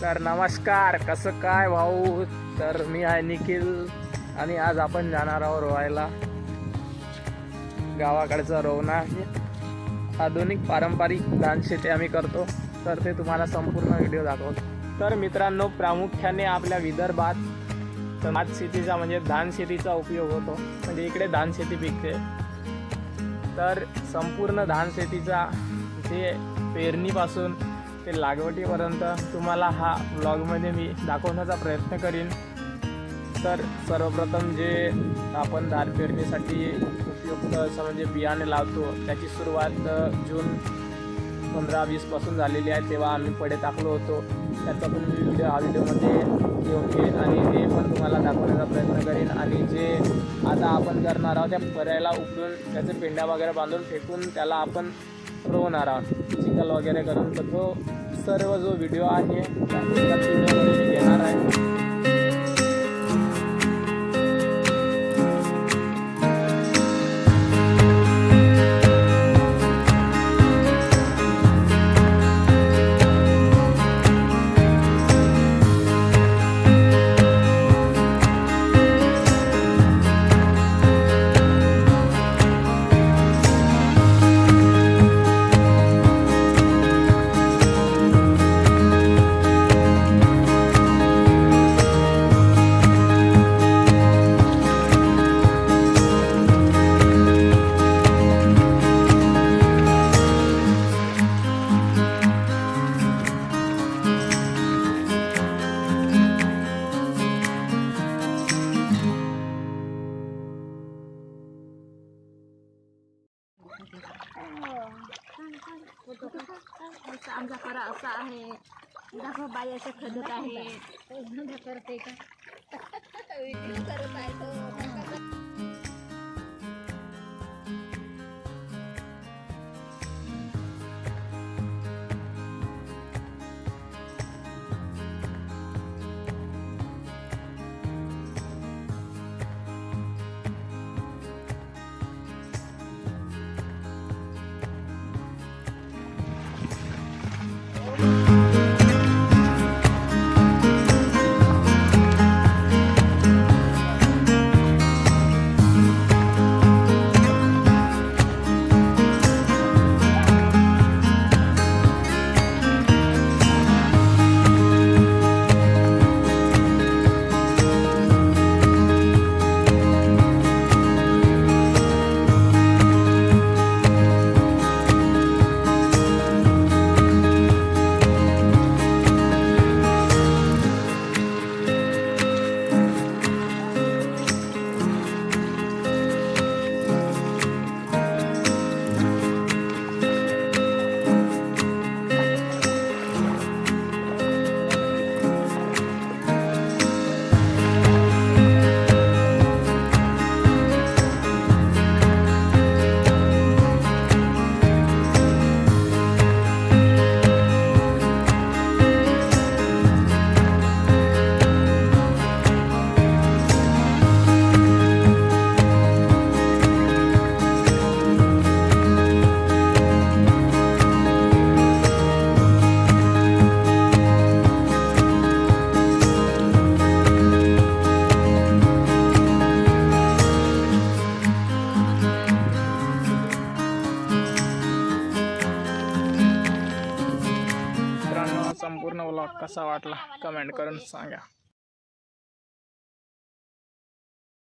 तर नमस्कार कसं काय भाऊ? तर मी आहे निखिल आणि आज आपण जाणार आहोत रोहायला. गावाकडचं रोवणा आधुनिक पारंपरिक धान शेती आम्ही करतो. तर ते तुम्हाला संपूर्ण व्हिडिओ दाखवतो. तर मित्रांनो प्रामुख्याने आपल्या विदर्भात समाज भात शेतीचा म्हणजे धान शेतीचा उपयोग होतो. म्हणजे इकडे धान शेती पिकते. तर संपूर्ण धान शेतीचा जे पेरणीपासून ते लागवडीपर्यंत तुम्हाला हा ब्लॉगमध्ये मी दाखवण्याचा प्रयत्न करीन. तर सर्वप्रथम जे आपण धान पेरणीसाठी उपयुक्त असं म्हणजे बियाणे लावतो त्याची सुरुवात जून पंधरा वीसपासून झालेली आहे तेव्हा आम्ही पडे टाकलो होतो. त्याचा पण मी व्हिडिओ हा व्हिडिओमध्ये घेऊन घेईन आणि ते पण तुम्हाला दाखवण्याचा प्रयत्न करीन. आणि जे आता आपण करणार आहोत त्या पर्यायला उकळून त्याचे पेंड्या वगैरे बांधून फेकून त्याला आपण रोवणार आहोत. चिखल वगैरे करून तर तो सर्व जो व्हिडिओ आहे त्या त्याच घेणार आहे. आमचा खरा असा आहे. दाखव असं खदत आहे करते का? संपूर्ण व्लॉग कसा वाटला? कमेंट करून सांगा.